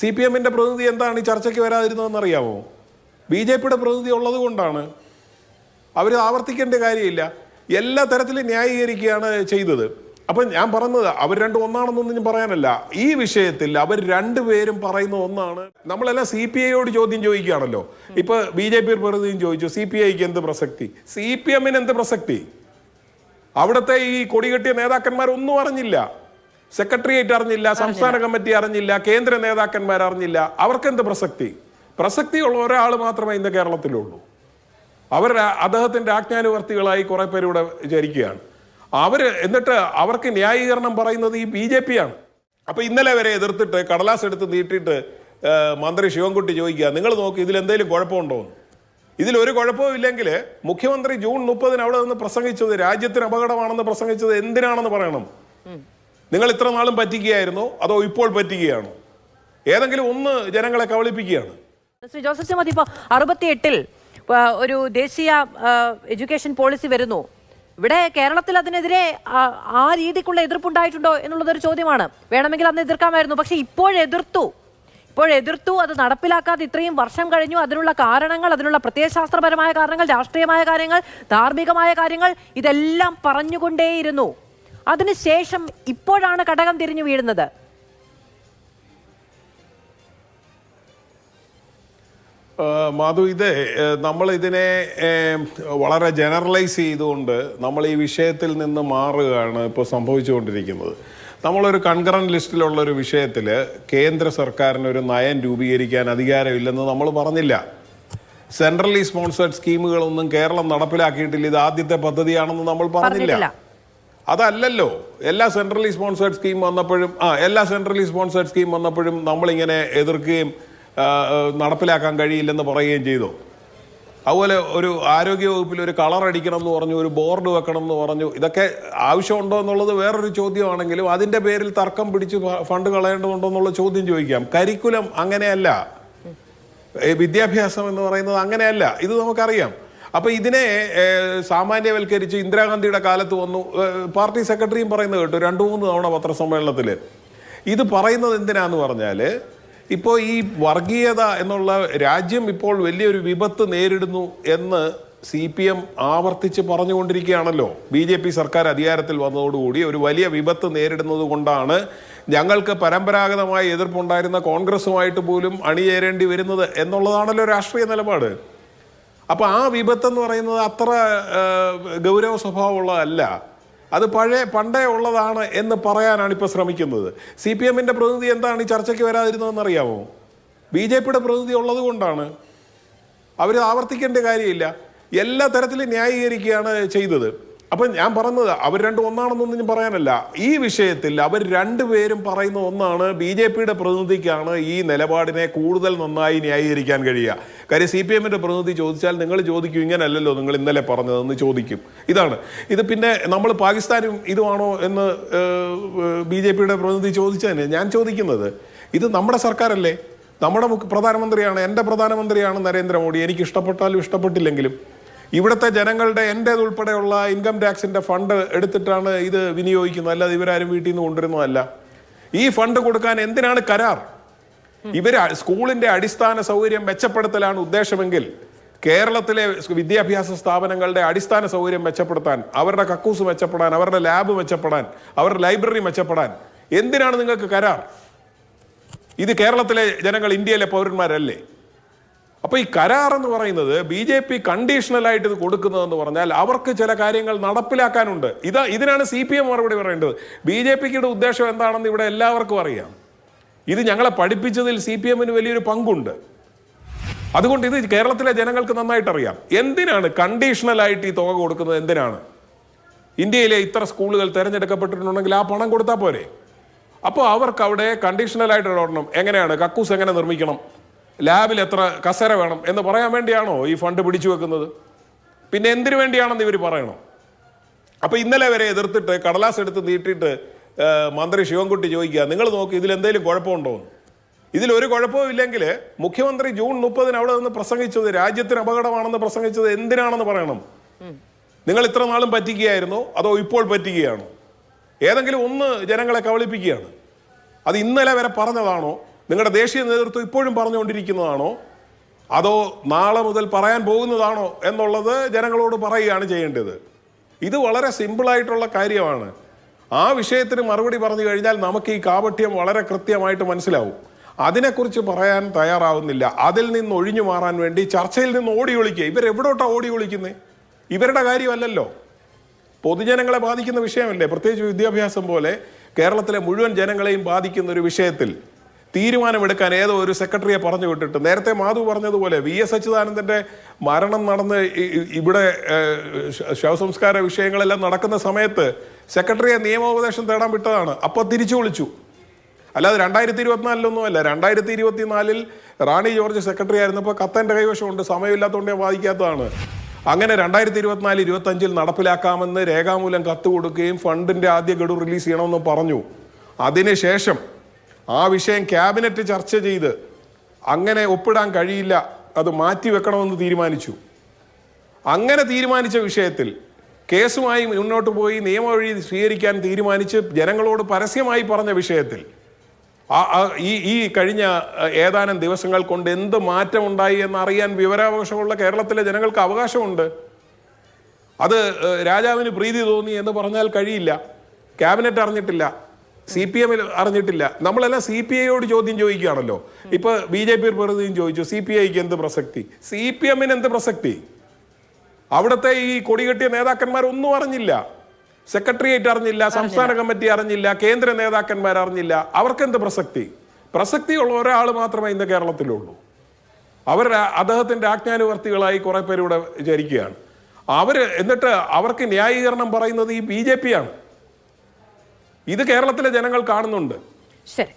C P എമ്മിന്റെ പ്രതിനിധി എന്താണ് ഈ ചർച്ചയ്ക്ക് വരാതിരുന്നതെന്ന് അറിയാമോ ബി ജെ പിയുടെ പ്രതിനിധി ഉള്ളത് കൊണ്ടാണ് അവർ ആവർത്തിക്കേണ്ട കാര്യമില്ല. എല്ലാ തരത്തിലും ന്യായീകരിക്കുകയാണ് ചെയ്തത്. അപ്പം ഞാൻ പറഞ്ഞത് അവർ രണ്ടും ഒന്നാണെന്നൊന്നും ഞാൻ പറയാനല്ല. ഈ വിഷയത്തിൽ അവർ രണ്ടുപേരും പറയുന്ന ഒന്നാണ്. നമ്മളെല്ലാം സി പി ഐയോട് ചോദ്യം ചോദിക്കുകയാണല്ലോ. ഇപ്പൊ ബി ജെ പി പ്രതിനിധിയും ചോദിച്ചു സി പി ഐക്ക് എന്ത് പ്രസക്തി? സി പി എമ്മിന് എന്ത് പ്രസക്തി? അവിടുത്തെ ഈ കൊടികെട്ടിയ നേതാക്കന്മാരൊന്നും അറിഞ്ഞില്ല. സെക്രട്ടേറിയറ്റ് അറിഞ്ഞില്ല സംസ്ഥാന കമ്മിറ്റി അറിഞ്ഞില്ല കേന്ദ്ര നേതാക്കന്മാർ അറിഞ്ഞില്ല. അവർക്കെന്ത് പ്രസക്തി? പ്രസക്തിയുള്ള ഒരാൾ മാത്രമേ ഇന്ന് കേരളത്തിലുള്ളൂ. അവർ അദ്ദേഹത്തിന്റെ ആജ്ഞാനുവർത്തികളായി കുറേ പേരിവിടെ വിചാരിക്കുകയാണ്. അവർ എന്നിട്ട് അവർക്ക് ന്യായീകരണം പറയുന്നത് ഈ ബി ജെ പി ആണ് അപ്പൊ ഇന്നലെ വരെ എതിർത്തിട്ട് കടലാസ് എടുത്ത് നീട്ടിയിട്ട് മന്ത്രി ശിവൻകുട്ടി ചോദിക്കുക നിങ്ങൾ നോക്കി ഇതിലെന്തെങ്കിലും കുഴപ്പമുണ്ടോ? ഒരു കുഴപ്പവും ഇല്ലെങ്കിൽ മുഖ്യമന്ത്രി ജൂൺ മുപ്പതിന് അവിടെ നിന്ന് പ്രസംഗിച്ചത് രാജ്യത്തിന് അപകടമാണെന്ന് പ്രസംഗിച്ചത് എന്തിനാണെന്ന് പറയണം. നിങ്ങൾ ഇത്ര നാളും പറ്റിക്കുകയായിരുന്നോ? അതോ ഇപ്പോൾ പറ്റിക്കുകയാണോ? ഏതെങ്കിലും ഒന്ന് ജനങ്ങളെ കബളിപ്പിക്കുകയാണ്. ശ്രീ ജോസഫ് ചമ്മതി ഇപ്പോൾ അറുപത്തിയെട്ടിൽ ഒരു ദേശീയ എഡ്യൂക്കേഷൻ പോളിസി വരുന്നു. ഇവിടെ കേരളത്തിൽ അതിനെതിരെ ആ, രീതിക്കുള്ള എതിർപ്പുണ്ടായിട്ടുണ്ടോ എന്നുള്ളതൊരു ചോദ്യമാണ്. വേണമെങ്കിൽ അന്ന് എതിർക്കാമായിരുന്നു. പക്ഷെ ഇപ്പോഴെതിർത്തു. ഇപ്പോഴെതിർത്തു അത് നടപ്പിലാക്കാതെ ഇത്രയും വർഷം കഴിഞ്ഞു. അതിനുള്ള കാരണങ്ങൾ അതിനുള്ള പ്രത്യയശാസ്ത്രപരമായ കാരണങ്ങൾ രാഷ്ട്രീയമായ കാര്യങ്ങൾ ധാർമ്മികമായ കാര്യങ്ങൾ ഇതെല്ലാം പറഞ്ഞുകൊണ്ടേയിരുന്നു. അതിനുശേഷം ഇപ്പോഴാണ് ഘടകം തിരിഞ്ഞു വീഴുന്നത്. മാധു ഇത് നമ്മൾ ഇതിനെ വളരെ ജനറലൈസ് ചെയ്തുകൊണ്ട് നമ്മൾ ഈ വിഷയത്തിൽ നിന്ന് മാറുകയാണ് ഇപ്പോൾ സംഭവിച്ചുകൊണ്ടിരിക്കുന്നത്. നമ്മളൊരു കൺകറന്റ് ലിസ്റ്റിലുള്ള ഒരു വിഷയത്തിൽ കേന്ദ്ര സർക്കാരിന് ഒരു നയം രൂപീകരിക്കാൻ അധികാരമില്ലെന്ന് നമ്മൾ പറഞ്ഞില്ല. സെൻട്രലി സ്പോൺസേഡ് സ്കീമുകളൊന്നും കേരളം നടപ്പിലാക്കിയിട്ടില്ല. ഇത് ആദ്യത്തെ പദ്ധതിയാണെന്ന് നമ്മൾ പറഞ്ഞില്ല. അതല്ലല്ലോ. എല്ലാ സെൻട്രലി സ്പോൺസേഡ് സ്കീം വന്നപ്പോഴും ആ എല്ലാ സെൻട്രലി സ്പോൺസേഡ് സ്കീം വന്നപ്പോഴും നമ്മളിങ്ങനെ എതിർക്കുകയും നടപ്പിലാക്കാൻ കഴിയില്ലെന്ന് പറയുകയും ചെയ്തു. അതുപോലെ ഒരു ആരോഗ്യ വകുപ്പിൽ ഒരു കളർ അടിക്കണം എന്ന് പറഞ്ഞു ഒരു ബോർഡ് വെക്കണം എന്ന് പറഞ്ഞു ഇതൊക്കെ ആവശ്യമുണ്ടോ എന്നുള്ളത് വേറൊരു ചോദ്യമാണെങ്കിലും അതിന്റെ പേരിൽ തർക്കം പിടിച്ച് ഫണ്ട് കളയേണ്ടതുണ്ടോ എന്നുള്ള ചോദ്യം ചോദിക്കാം. കരിക്കുലം അങ്ങനെയല്ല. വിദ്യാഭ്യാസം എന്ന് പറയുന്നത് അങ്ങനെയല്ല. ഇത് നമുക്കറിയാം. അപ്പൊ ഇതിനെ സാമാന്യവൽക്കരിച്ച് ഇന്ദിരാഗാന്ധിയുടെ കാലത്ത് വന്നു. പാർട്ടി സെക്രട്ടറിയും പറയുന്നത് കേട്ടു രണ്ടു മൂന്ന് തവണ പത്രസമ്മേളനത്തിൽ ഇത് പറയുന്നത് എന്തിനാന്ന് പറഞ്ഞാൽ ഇപ്പോൾ ഈ വർഗീയത എന്നുള്ള രാജ്യം ഇപ്പോൾ വലിയൊരു വിപത്ത് നേരിടുന്നു എന്ന് സി പി എം ആവർത്തിച്ച് പറഞ്ഞുകൊണ്ടിരിക്കുകയാണല്ലോ. ബി ജെ പി സർക്കാർ അധികാരത്തിൽ വന്നതോടുകൂടി ഒരു വലിയ വിപത്ത് നേരിടുന്നത് കൊണ്ടാണ് ഞങ്ങൾക്ക് പരമ്പരാഗതമായി എതിർപ്പുണ്ടായിരുന്ന കോൺഗ്രസുമായിട്ട് പോലും അണിചേരേണ്ടി വരുന്നത് എന്നുള്ളതാണല്ലോ രാഷ്ട്രീയ നിലപാട്. അപ്പൊ ആ വിപത്ത് എന്ന് പറയുന്നത് അത്ര ഗൗരവ സ്വഭാവമുള്ളതല്ല. അത് പഴയ പണ്ടേ ഉള്ളതാണ് എന്ന് പറയാനാണ് ഇപ്പോൾ ശ്രമിക്കുന്നത്. സി പി എമ്മിന്റെ പ്രതിനിധി എന്താണ് ഈ ചർച്ചയ്ക്ക് വരാതിരുന്നതെന്ന് അറിയാമോ? ബി ജെ പിയുടെ പ്രതിനിധി ഉള്ളത് കൊണ്ടാണ്. അവർ ആവർത്തിക്കേണ്ട കാര്യമില്ല. എല്ലാ തരത്തിലും ന്യായീകരിക്കുകയാണ് ചെയ്തത്. അപ്പം ഞാൻ പറഞ്ഞത് അവർ രണ്ടും ഒന്നാണെന്നൊന്നും ഞാൻ പറയാനല്ല. ഈ വിഷയത്തിൽ അവർ രണ്ടുപേരും പറയുന്ന ഒന്നാണ് ബി ജെ പിയുടെ പ്രതിനിധിക്കാണ് ഈ നിലപാടിനെ കൂടുതൽ നന്നായി ന്യായീകരിക്കാൻ കഴിയുക. കാര്യം സി പി എമ്മിന്റെ പ്രതിനിധി ചോദിച്ചാൽ നിങ്ങൾ ചോദിക്കും ഇങ്ങനല്ലല്ലോ നിങ്ങൾ ഇന്നലെ പറഞ്ഞതെന്ന് ചോദിക്കും. ഇതാണ്. ഇത് പിന്നെ നമ്മൾ പാകിസ്ഥാനും ഇതുമാണോ എന്ന് ബി ജെ പിയുടെ പ്രതിനിധി ചോദിച്ചതിന് ഞാൻ ചോദിക്കുന്നത് ഇത് നമ്മുടെ സർക്കാരല്ലേ? നമ്മുടെ പ്രധാനമന്ത്രിയാണ് എന്റെ പ്രധാനമന്ത്രിയാണ് നരേന്ദ്രമോദി. എനിക്ക് ഇഷ്ടപ്പെട്ടാലും ഇഷ്ടപ്പെട്ടില്ലെങ്കിലും ഇവിടുത്തെ ജനങ്ങളുടെ എന്റേത് ഉൾപ്പെടെയുള്ള ഇൻകം ടാക്സിന്റെ ഫണ്ട് എടുത്തിട്ടാണ് ഇത് വിനിയോഗിക്കുന്നത്. അല്ലാതെ ഇവരാരും വീട്ടിൽ നിന്ന് കൊണ്ടുവരുന്നതല്ല. ഈ ഫണ്ട് കൊടുക്കാൻ എന്തിനാണ് കരാർ? ഇവർ സ്കൂളിന്റെ അടിസ്ഥാന സൗകര്യം മെച്ചപ്പെടുത്തലാണ് ഉദ്ദേശമെങ്കിൽ കേരളത്തിലെ വിദ്യാഭ്യാസ സ്ഥാപനങ്ങളുടെ അടിസ്ഥാന സൗകര്യം മെച്ചപ്പെടുത്താൻ അവരുടെ കക്കൂസ് മെച്ചപ്പെടാൻ അവരുടെ ലാബ് മെച്ചപ്പെടാൻ അവരുടെ ലൈബ്രറി മെച്ചപ്പെടാൻ എന്തിനാണ് നിങ്ങൾക്ക് കരാർ? ഇത് കേരളത്തിലെ ജനങ്ങൾ ഇന്ത്യയിലെ പൗരന്മാരല്ലേ? അപ്പൊ ഈ കരാർ എന്ന് പറയുന്നത് ബി ജെ പി കണ്ടീഷണലായിട്ട് ഇത് കൊടുക്കുന്നതെന്ന് പറഞ്ഞാൽ അവർക്ക് ചില കാര്യങ്ങൾ നടപ്പിലാക്കാനുണ്ട്. ഇത് ഇതിനാണ് സി പി എം മറുപടി പറയേണ്ടത്. ബി ജെ പിയുടെ ഉദ്ദേശം എന്താണെന്ന് ഇവിടെ എല്ലാവർക്കും അറിയാം. ഇത് ഞങ്ങളെ പഠിപ്പിച്ചതിൽ സി പി എമ്മിന് വലിയൊരു പങ്കുണ്ട്. അതുകൊണ്ട് ഇത് കേരളത്തിലെ ജനങ്ങൾക്ക് നന്നായിട്ട് അറിയാം എന്തിനാണ് കണ്ടീഷണലായിട്ട് ഈ തുക കൊടുക്കുന്നത്? എന്തിനാണ്? ഇന്ത്യയിലെ ഇത്ര സ്കൂളുകൾ തിരഞ്ഞെടുക്കപ്പെട്ടിട്ടുണ്ടെങ്കിൽ ആ പണം കൊടുത്താൽ പോരെ. അപ്പോൾ അവർക്ക് അവിടെ കണ്ടീഷണലായിട്ട് ഇടപെടണം എങ്ങനെയാണ്? കക്കൂസ് എങ്ങനെ നിർമ്മിക്കണം? ലാബിൽ എത്ര കസര വേണം എന്ന് പറയാൻ വേണ്ടിയാണോ ഈ ഫണ്ട് പിടിച്ചു വെക്കുന്നത്? പിന്നെ എന്തിനു വേണ്ടിയാണെന്ന് ഇവർ പറയണം? അപ്പോൾ ഇന്നലെ വരെ എതിർത്തിട്ട് കടലാസ് എടുത്ത് നീട്ടിയിട്ട് മന്ത്രി ശിവൻകുട്ടി ചോദിക്കുക നിങ്ങൾ നോക്കി ഇതിലെന്തെങ്കിലും കുഴപ്പമുണ്ടോ? എന്ന്. ഇതിലൊരു കുഴപ്പവും ഇല്ലെങ്കിൽ മുഖ്യമന്ത്രി ജൂൺ മുപ്പതിന് അവിടെ നിന്ന് പ്രസംഗിച്ചത് രാജ്യത്തിന് അപകടമാണെന്ന് പ്രസംഗിച്ചത് എന്തിനാണെന്ന് പറയണം. നിങ്ങൾ ഇത്ര നാളും പറ്റിക്കുകയായിരുന്നോ? അതോ ഇപ്പോൾ പറ്റിക്കുകയാണോ? ഏതെങ്കിലും ഒന്ന് ജനങ്ങളെ കബളിപ്പിക്കുകയാണ്. അത് ഇന്നലെ വരെ പറഞ്ഞതാണോ? നിങ്ങളുടെ ദേശീയ നേതൃത്വം ഇപ്പോഴും പറഞ്ഞുകൊണ്ടിരിക്കുന്നതാണോ? അതോ നാളെ മുതൽ പറയാൻ പോകുന്നതാണോ എന്നുള്ളത് ജനങ്ങളോട് പറയുകയാണ് ചെയ്യേണ്ടത്. ഇത് വളരെ സിമ്പിളായിട്ടുള്ള കാര്യമാണ്. ആ വിഷയത്തിന് മറുപടി പറഞ്ഞു കഴിഞ്ഞാൽ നമുക്ക് ഈ കാപട്യം വളരെ കൃത്യമായിട്ട് മനസ്സിലാവും. അതിനെക്കുറിച്ച് പറയാൻ തയ്യാറാവുന്നില്ല. അതിൽ നിന്ന് ഒഴിഞ്ഞു മാറാൻ വേണ്ടി ചർച്ചയിൽ നിന്ന് ഓടി ഒളിക്കുക ഇവരെവിടോട്ടാ ഓടി ഒളിക്കുന്നത് ഇവരുടെ കാര്യമല്ലല്ലോ. പൊതുജനങ്ങളെ ബാധിക്കുന്ന വിഷയമല്ലേ? പ്രത്യേകിച്ച് വിദ്യാഭ്യാസം പോലെ കേരളത്തിലെ മുഴുവൻ ജനങ്ങളെയും ബാധിക്കുന്ന ഒരു വിഷയത്തിൽ. തീരുമാനമെടുക്കാൻ ഏതോ ഒരു സെക്രട്ടറിയെ പറഞ്ഞു വിട്ടിട്ട്. നേരത്തെ മാധു പറഞ്ഞതുപോലെ വി എസ് അച്യുതാനന്ദന്റെ മരണം നടന്ന് ഇവിടെ ശവസംസ്കാര വിഷയങ്ങളെല്ലാം നടക്കുന്ന സമയത്ത് സെക്രട്ടറിയെ നിയമോപദേശം തേടാൻ വിട്ടതാണ്. അപ്പോൾ തിരിച്ചു വിളിച്ചു. അല്ലാതെ രണ്ടായിരത്തി ഇരുപത്തിനാലിലൊന്നും അല്ല. രണ്ടായിരത്തി ഇരുപത്തിനാലിൽ റാണി ജോർജ് സെക്രട്ടറി ആയിരുന്നപ്പോൾ കത്തന്റെ കൈവശമുണ്ട്. സമയമില്ലാത്തതുകൊണ്ട് ഞാൻ വാദിക്കാത്തതാണ്. അങ്ങനെ രണ്ടായിരത്തി ഇരുപത്തിനാല് ഇരുപത്തഞ്ചിൽ നടപ്പിലാക്കാമെന്ന് രേഖാമൂലം കത്ത് കൊടുക്കുകയും ഫണ്ടിന്റെ ആദ്യ ഗഡു റിലീസ് ചെയ്യണമെന്ന് പറഞ്ഞു. അതിനുശേഷം ആ വിഷയം ക്യാബിനറ്റ് ചർച്ച ചെയ്ത് അങ്ങനെ ഒപ്പിടാൻ കഴിയില്ല അത് മാറ്റി വെക്കണമെന്ന് തീരുമാനിച്ചു. അങ്ങനെ തീരുമാനിച്ച വിഷയത്തിൽ കേസുമായി മുന്നോട്ട് പോയി നിയമവഴി സ്വീകരിക്കാൻ തീരുമാനിച്ച് ജനങ്ങളോട് പരസ്യമായി പറഞ്ഞ വിഷയത്തിൽ ഈ ഈ കഴിഞ്ഞ ഏതാനും ദിവസങ്ങൾ കൊണ്ട് എന്ത് മാറ്റമുണ്ടായി എന്നറിയാൻ വിവരാവകാശമുള്ള കേരളത്തിലെ ജനങ്ങൾക്ക് അവകാശമുണ്ട്. അത് രാജാവിന് പ്രീതി തോന്നി എന്ന് പറഞ്ഞാൽ കഴിയില്ല. ക്യാബിനറ്റ് അറിഞ്ഞിട്ടില്ല. സി പി എമ്മിൽ അറിഞ്ഞിട്ടില്ല. നമ്മളെല്ലാം സി പി ഐയോട് ചോദ്യം ചോദിക്കുകയാണല്ലോ. ഇപ്പൊ ബി ജെ പി പ്രതിനിധിയും ചോദിച്ചു സി പി ഐക്ക് എന്ത് പ്രസക്തി? സി പി എമ്മിന് എന്ത് പ്രസക്തി? അവിടുത്തെ ഈ കൊടികെട്ടിയ നേതാക്കന്മാർ ഒന്നും അറിഞ്ഞില്ല. സെക്രട്ടേറിയറ്റ് അറിഞ്ഞില്ല സംസ്ഥാന കമ്മിറ്റി അറിഞ്ഞില്ല കേന്ദ്ര നേതാക്കന്മാർ അറിഞ്ഞില്ല. അവർക്ക് എന്ത് പ്രസക്തി? പ്രസക്തി ഉള്ള ഒരാൾ മാത്രമേ ഇന്ന് കേരളത്തിലുള്ളൂ. അവർ അദ്ദേഹത്തിന്റെ ആജ്ഞാനുവർത്തികളായി കുറെ പേരിവിടെ വിചാരിക്കുകയാണ്. അവർ എന്നിട്ട് അവർക്ക് ന്യായീകരണം പറയുന്നത് ഈ ബി ജെ പി ആണ്. ഇത് കേരളത്തിലെ ജനങ്ങൾ കാണുന്നുണ്ട്. ശരി.